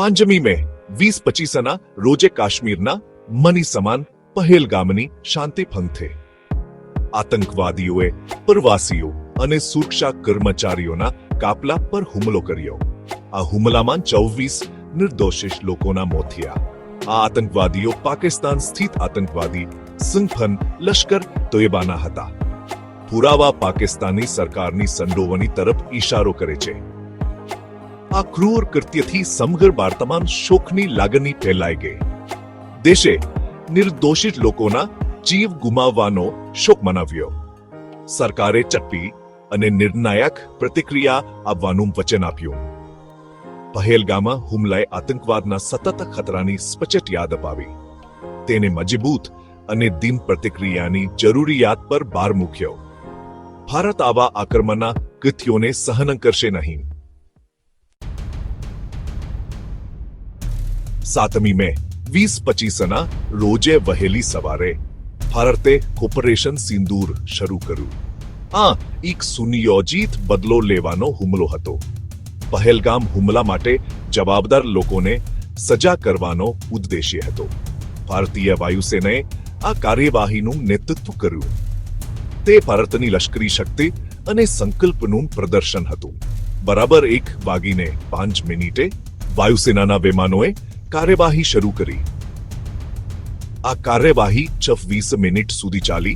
પાંચમી મે, વીસ પચીસના રોજે કાશ્મીરના મની સમાન પહેલગામની શાંતિ ભંગ આતંકવાદીઓએ પ્રવાસીઓ અને સુરક્ષા કર્મચારીઓના કાપલા પર હુમલો કર્યો. આ હુમલામાં ચોવીસ નિર્દોષિત લોકોના મોત આ આતંકવાદીઓ પાકિસ્તાન સ્થિત આતંકવાદી સંગઠન લશ્કર તોયબાના હતા. પુરાવા પાકિસ્તાની સરકારની સંડોવણી તરફ ઈશારો કરે છે. આ ક્રૂર કૃત્યથી સમગ્ર વાર્તામાં શોકની લાગણી ફેલાઈ ગઈ. દેશે નિર્દોષિત લોકોના જીવ ગુમાવવાનો શોક મનાવ્યો. સરકારે ચટપી અને નિર્ણાયક પ્રતિક્રિયા આપવાનું વચન આપ્યું. પહેલગામાં હુમલાએ આતંકવાદના સતત ખતરાની સ્પષ્ટ યાદ અપાવી. તેને મજબૂત અને દિન પ્રતિક્રિયાની જરૂરિયાત પર ભાર મૂક્યો. ભારત આવા આક્રમણના કૃત્યોને સહન કરશે નહીં. સાતમી મે, વીસ પચીસના રોજે વહેલી સવારે ભારતે ઓપરેશન સિંદૂર શરૂ કર્યું. આ એક સુનિયોજિત બદલો લેવાનો હુમલો હતો. પહેલગામ હુમલા માટે જવાબદાર લોકોને સજા કરવાનો ઉદ્દેશ્ય હતો. ભારતીય વાયુસેનાએ આ કાર્યવાહીનું નેતૃત્વ કર્યું. તે ભારતની લશ્કરી શક્તિ અને સંકલ્પનું પ્રદર્શન હતું. બરાબર એક વાગીને પાંચ મિનિટે વાયુસેનાના વિમાનોએ કાર્યવાહી શરૂ કરી. આ કાર્યવાહી છવ્વીસ મિનિટ સુધી ચાલી,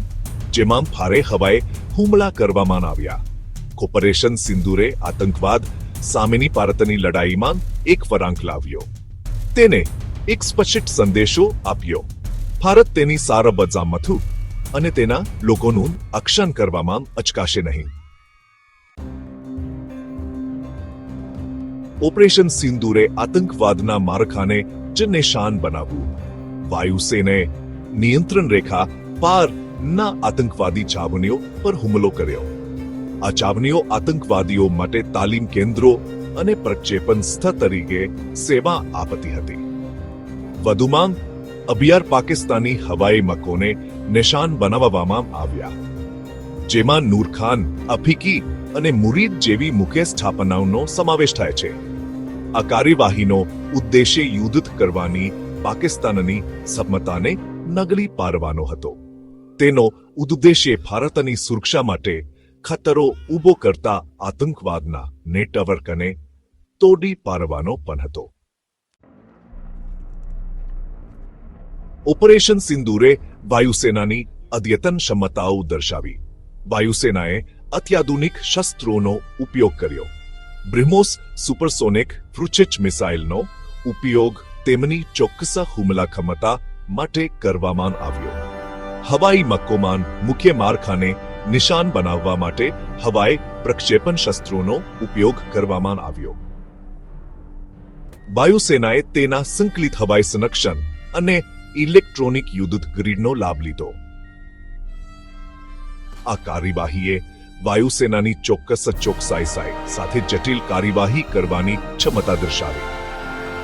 જેમાં ભારે હવાએ હુમલા કરવામાં આવ્યા. કોપરેશન સિંદૂરે આતંકવાદ, સામેની ભારતની લડાઈમાં એક વરાંક લાવ્યો. તેને એક સ્પષ્ટ સંદેશો આપ્યો. ભારત તેની સારા બજામતું અને તેના લોકોનું અક્ષન કરવામાં અચકાશે નહીં. ઓપરેશન સિંદૂરે આતંકવાદના મારખાને જ નિશાન બનાવ્યું. વાયુસેને નિયંત્રણ રેખા પાર ના આતંકવાદી છાવણીઓ પર હુમલો કર્યો. આ છાવણીઓ આતંકવાદીઓ માટે તાલીમ કેન્દ્રો અને પ્રક્ષેપણ સ્થળ તરીકે સેવા આપતી હતી. વધુમાં, અભિયાર પાકિસ્તાની હવાઈ મકોને નિશાન બનાવવામાં આવ્યા. જેમાં નૂરખાન અફીકી અને મુરીદ જેવી મુખ્ય સ્થાપનાઓનો સમાવેશ થાય છે. આ કાર્યવાહીનો ઉદ્દેશ્ય યુદ્ધ કરવાની પાકિસ્તાનની સક્ષમતાને નગલી પારવાનો હતો. તેનો ઉદ્દેશ્ય ભારતની સુરક્ષા માટે ખતરો ઊભો કરતા આતંકવાદના નેટવર્કને તોડી પાડવાનો પણ હતો. ઓપરેશન સિંદૂરે વાયુસેનાની અદ્યતન ક્ષમતાઓ દર્શાવી. વાયુસેનાએ અત્યાધુનિક શસ્ત્રોનો ઉપયોગ કર્યો. બ્રિમોસ સુપરસોનિક ફ્રુચેચ મિસાઇલનો ઉપયોગ તેમની ચોક્કસ હુમલા ક્ષમતા માટે કરવામાં આવ્યો. હવાઈ મક્કોમાન મુખ્ય મારખાને નિશાન બનાવવા માટે હવાઈ પ્રક્ષેપણ શસ્ત્રોનો ઉપયોગ કરવામાં આવ્યો. વાયુસેનાએ તેના સંકલિત હવાઈ સંરક્ષણ અને ઇલેક્ટ્રોનિક યુદ્ધ ગ્રીડનો લાભ લીધો. આ કાર્યવાહીએ વાયુસેનાની ચોક્કસ ચોકસાઈ સાથે જટિલ કાર્યવાહી કરવાની ક્ષમતા દર્શાવી.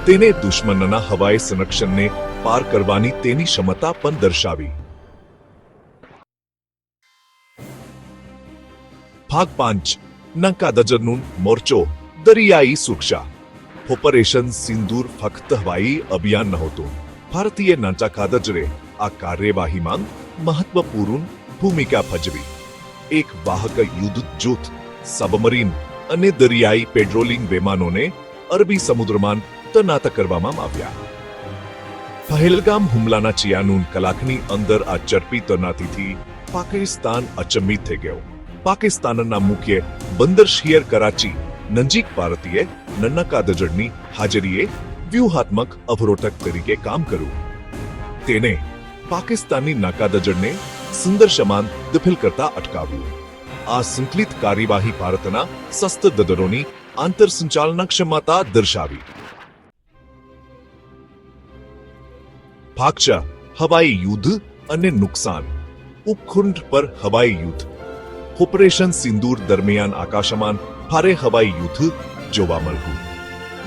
તેને દુશ્મનના હવાઈ સંરક્ષણને પાર કરવાની તેની ક્ષમતા પણ દર્શાવી. ભાગ પાંચ. નૌકાદળનું મોરચો, દરિયાઈ સુરક્ષા. ઓપરેશન સિંદૂર ફક્ત હવાઈ અભિયાન નહોતું. ભારતીય નૌકાદળે આ કાર્યવાહીમાં મહત્વપૂર્ણ ભૂમિકા ભજવી. એક વાહક યુદ્ધ જૂથ, સબમરીન અને દરિયાઈ પેટ્રોલિંગ વિમાનોને અરબી સમુદ્રમાં તૈનાત કરવામાં આવ્યા. પહેલગામ હુમલાના ચિયાનુન કલાકની અંદર આ ચરપી તૈનાતીથી પાકિસ્તાન અચંબિત થઈ ગયો. પાકિસ્તાનના મુખ્ય બંદર શિયર કરાચી નજીક ભારતીય નૌકાદળની હાજરીએ વ્યૂહાત્મક અવરોધક તરીકે કામ કર્યું. તેને પાકિસ્તાની નૌકાદળને સુંદર શમાન દખલ કરતા અટકાવ્યું. આ સંકલિત કાર્યવાહી ભારતના સસ્ત દદરોની આંતર સંચાલન ક્ષમતા દર્શાવી. ભાગ હવાઈ યુદ્ધ અને નુકસાન. ઉપખુંડ પર હવાઈ યુદ્ધ. ઓપરેશન સિંદૂર દરમિયાન આકાશમાન ભારે હવાઈ યુદ્ધ જોવા મળ્યું.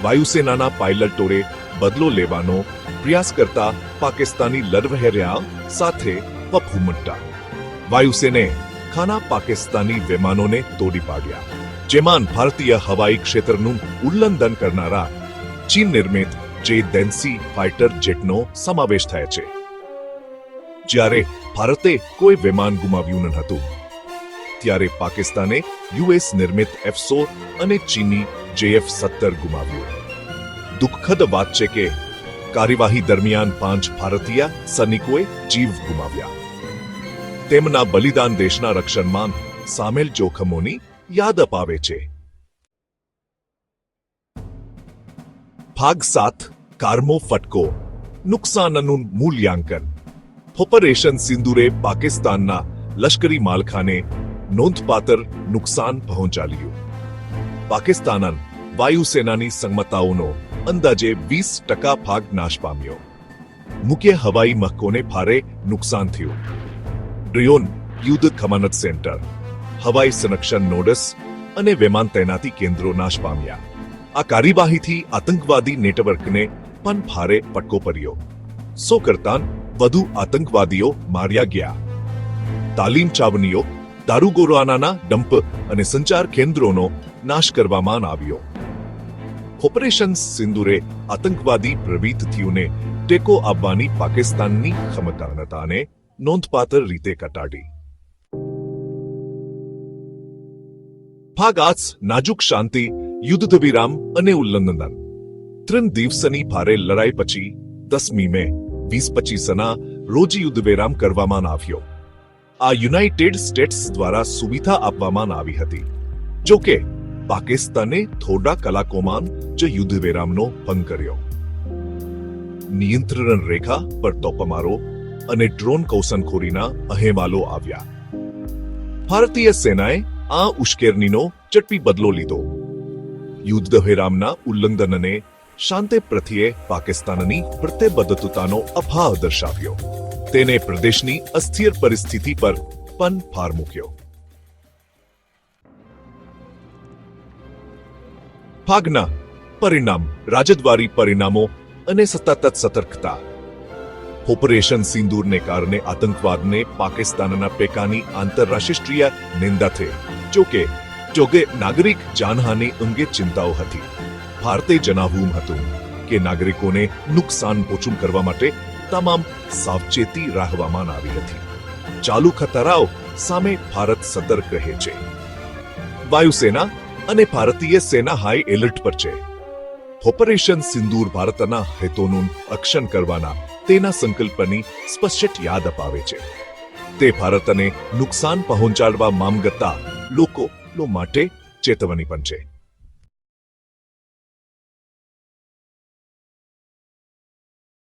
વાયુસેનાના પાયલટોએ બદલો લેવાનો પ્રયાસ કરતા પાકિસ્તાની લડવહેર્યા સાથે પફુમટ્ટા વાયુસેને ખાના પાકિસ્તાની વિમાનોને તોડી પાડ્યા, જેમાં ભારતીય હવાઈ ક્ષેત્રનું ઉલ્લંઘન કરનારા ચીન નિર્મિત જે દેન્સી ફાઇટર જેટનો સમાવેશ થાય છે. જ્યારે ભારતે કોઈ વિમાન ગુમાવ્યું ન હતું, ત્યારે પાકિસ્તાને યુએસ નિર્મિત એફસો અને ચીની જેએફ સત્તર ગુમાવ્યું. દુઃખદ વાત છે કે કાર્યવાહી દરમિયાન પાંચ ભારતીય સૈનિકોએ જીવ ગુમાવ્યા. તેમના બલિદાન દેશના રક્ષણમાં સામેલ જોખમોની યાદ અપાવે છે. ભાગ સાત, કારમો ફટકો. નુકસાનનું મૂલ્યાંકન. ઓપરેશન સિંદુરે પાકિસ્તાનના લશ્કરી માળખાને નોંધપાત્ર નુકસાન પહોંચાડ્યું. પાકિસ્તાન વાયુસેનાની સંમતાઓનો અંદાજે વીસ ટકા ભાગ નાશ પામ્યો. મુખ્ય હવાઈ મહકોને ભારે નુકસાન થયું. ડ્રિયોન યુદ્ધ કમાનત સેન્ટર, હવાઈ સંરક્ષણ નોડસ અને વિમાન તૈનાતી કેન્દ્રો નાશ પામ્યા. આ કાર્યવાહીથી આતંકવાદી નેટવર્કને પણ ભારે પટકો પડ્યો. સો કરતાં વધુ આતંકવાદીઓ માર્યા ગયા. તાલીમ ચાવણીઓ દારૂગોરાનાના ડમ્પ અને સંચાર કેન્દ્રોનો નાશ કરવામાં આવ્યો. ઓપરેશન સિંદુરે આતંકવાદી પ્રવૃત્તિઓને ટેકો આપવાની પાકિસ્તાનની ક્ષમતાને નોંધપાત્ર રીતે કટાડી. ભાગ આજ નાજુક શાંતિ, યુદ્ધ વિરામ અને ઉલ્લંઘન ત્રણ દિવસની ભારે લડાઈ પછી દસમી મે, વીસ પચીસના રોજ યુદ્ધ વિરામ કરવામાં આવ્યો. આ યુનાઇટેડ સ્ટેટ્સ દ્વારા સુવિધા આપવામાં આવી હતી. જોકે પાકિસ્તાને થોડા કલાકોમાં જ યુદ્ધ વિરામનો ભંગ કર્યો. નિયંત્રણ રેખા પર તોપમારો અને ડ્રોન કૌશનખોરીના અહેવાલો આવ્યા. ભારતીય સેનાએ આ ઉશ્કેરણીનો ચટપી બદલો લીધો. યુદ્ધ વિરામના ઉલ્લંઘનને શાંતિ પ્રત્યે પાકિસ્તાનની પ્રતિબદ્ધતાનો અભાવ દર્શાવ્યો. તેને પ્રદેશની અસ્થિર પરિસ્થિતિ પર પણ ભાર મૂક્યો. ભાગના પરિણામ, રાજદ્વારી પરિણામો અને સતત સતર્કતા. ઓપરેશન સિંદૂરને કારણે આતંકવાદને પાકિસ્તાનના પેકાની આંતરરાષ્ટ્રીય નિંદા થઈ. જોકે જોકે નાગરિક જાનહાનિ અંગે ચિંતાઓ હતી. ભારતે જણાવ્યું હતું કે નાગરિકોને નુકસાન ઓછું કરવા માટે તમામ સાવચેતી રાખવામાં આવી હતી. ચાલુ ખતરાઓ સામે ભારત સતર્ક રહે છે. વાયુસેના અને ભારતીય સેના હાઈ એલર્ટ પર છે. ઓપરેશન સિંદૂર ભારતના હેતોનું રક્ષણ કરવાના તેના સંકલ્પની સ્પષ્ટ યાદ અપાવે છે. તે ભારતને નુકસાન પહોંચાડવા મામગતા લોકો માટે ચેતવણી પણ છે.